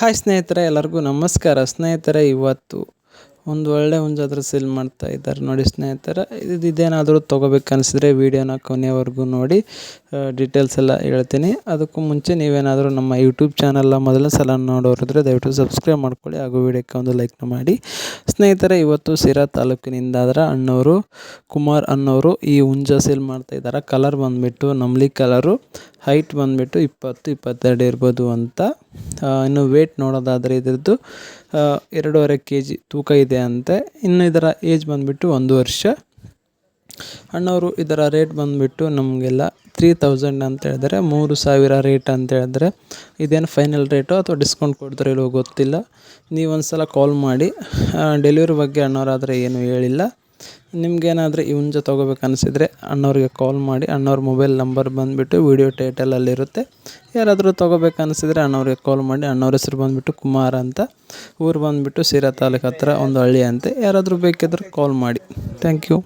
Hi ಸ್ನೇಹಿತರೆ, ಎಲ್ಲರಿಗೂ ನಮಸ್ಕಾರ. ಸ್ನೇಹಿತರೆ, ಇವತ್ತು ಒಂದು ಒಳ್ಳೆ ಹುಂಜಾದ್ರ ಸೇಲ್ ಮಾಡ್ತಾ ಇದ್ದಾರೆ ನೋಡಿ ಸ್ನೇಹಿತರೆ. ಇದು ಇದೇನಾದರೂ ತೊಗೋಬೇಕನ್ನಿಸಿದ್ರೆ ವೀಡಿಯೋನ ಕೊನೆವರೆಗೂ ನೋಡಿ. ಡೀಟೇಲ್ಸ್ ಎಲ್ಲ ಹೇಳ್ತೀನಿ. ಅದಕ್ಕೂ ಮುಂಚೆ ನೀವೇನಾದರೂ ನಮ್ಮ ಯೂಟ್ಯೂಬ್ ಚಾನಲ್ನ ಮೊದಲ ಸಲ ನೋಡೋರಿದ್ರೆ ದಯವಿಟ್ಟು ಸಬ್ಸ್ಕ್ರೈಬ್ ಮಾಡ್ಕೊಳ್ಳಿ ಹಾಗೂ ವೀಡಿಯೋಕ್ಕೆ ಒಂದು ಲೈಕ್ನ ಮಾಡಿ. ಸ್ನೇಹಿತರೆ, ಇವತ್ತು ಸಿರಾ ತಾಲೂಕಿನಿಂದ ಅದರ ಅಣ್ಣವರು ಕುಮಾರ್ ಅನ್ನೋರು ಈ ಹುಂಜ ಸೇಲ್ ಮಾಡ್ತಾ ಇದ್ದಾರೆ. ಕಲರ್ ಬಂದುಬಿಟ್ಟು ನಮ್ಲಿ ಕಲರು ಹೈಟ್ ಬಂದುಬಿಟ್ಟು ಇಪ್ಪತ್ತು, ಇಪ್ಪತ್ತೆರಡು ಇರ್ಬೋದು ಅಂತ. ಇನ್ನು ವೇಟ್ ನೋಡೋದಾದರೆ ಇದರದ್ದು ಎರಡೂವರೆ ಕೆ ಜಿ ತೂಕ ಇದೆ ಅಂತೆ. ಇನ್ನು ಇದರ ಏಜ್ ಬಂದುಬಿಟ್ಟು ಒಂದು ವರ್ಷ. ಅಣ್ಣವರು ಇದರ ರೇಟ್ ಬಂದುಬಿಟ್ಟು ನಮಗೆಲ್ಲ ತ್ರೀ ತೌಸಂಡ್ ಅಂತ ಹೇಳಿದ್ರೆ, ಮೂರು ಸಾವಿರ ರೇಟ್ ಅಂತ ಹೇಳಿದ್ರೆ, ಇದೇನು ಫೈನಲ್ ರೇಟು ಅಥವಾ ಡಿಸ್ಕೌಂಟ್ ಕೊಡ್ತಾರೆ ಇಲ್ಲೋ ಗೊತ್ತಿಲ್ಲ. ನೀವು ಒಂದು ಸಲ ಕಾಲ್ ಮಾಡಿ ಡೆಲಿವರಿ ಬಗ್ಗೆ ಅಣ್ಣವರಾದರೆ ಏನು ಹೇಳಿಲ್ಲ. ನಿಮ್ಗೇನಾದರೂ ಇವನ್ ಜೊತೆ ತೊಗೋಬೇಕು ಅನಿಸಿದರೆ ಅಣ್ಣವ್ರಿಗೆ ಕಾಲ್ ಮಾಡಿ, ಅಣ್ಣವ್ರ ಮೊಬೈಲ್ ನಂಬರ್ ಬಂದುಬಿಟ್ಟು ವಿಡಿಯೋ ಟೈಟಲಲ್ಲಿರುತ್ತೆ ಯಾರಾದರೂ ತೊಗೋಬೇಕು ಅನಿಸಿದರೆ ಅಣ್ಣವ್ರಿಗೆ ಕಾಲ್ ಮಾಡಿ, ಅಣ್ಣವ್ರ ಹೆಸರು ಬಂದುಬಿಟ್ಟು ಕುಮಾರ್ ಅಂತ. ಊರು ಬಂದುಬಿಟ್ಟು ಸಿರಾ ತಾಲೂಕು ಹತ್ರ ಒಂದು ಹಳ್ಳಿ ಅಂತೆ. ಯಾರಾದರೂ ಬೇಕಿದ್ರೆ ಕಾಲ್ ಮಾಡಿ. Thank you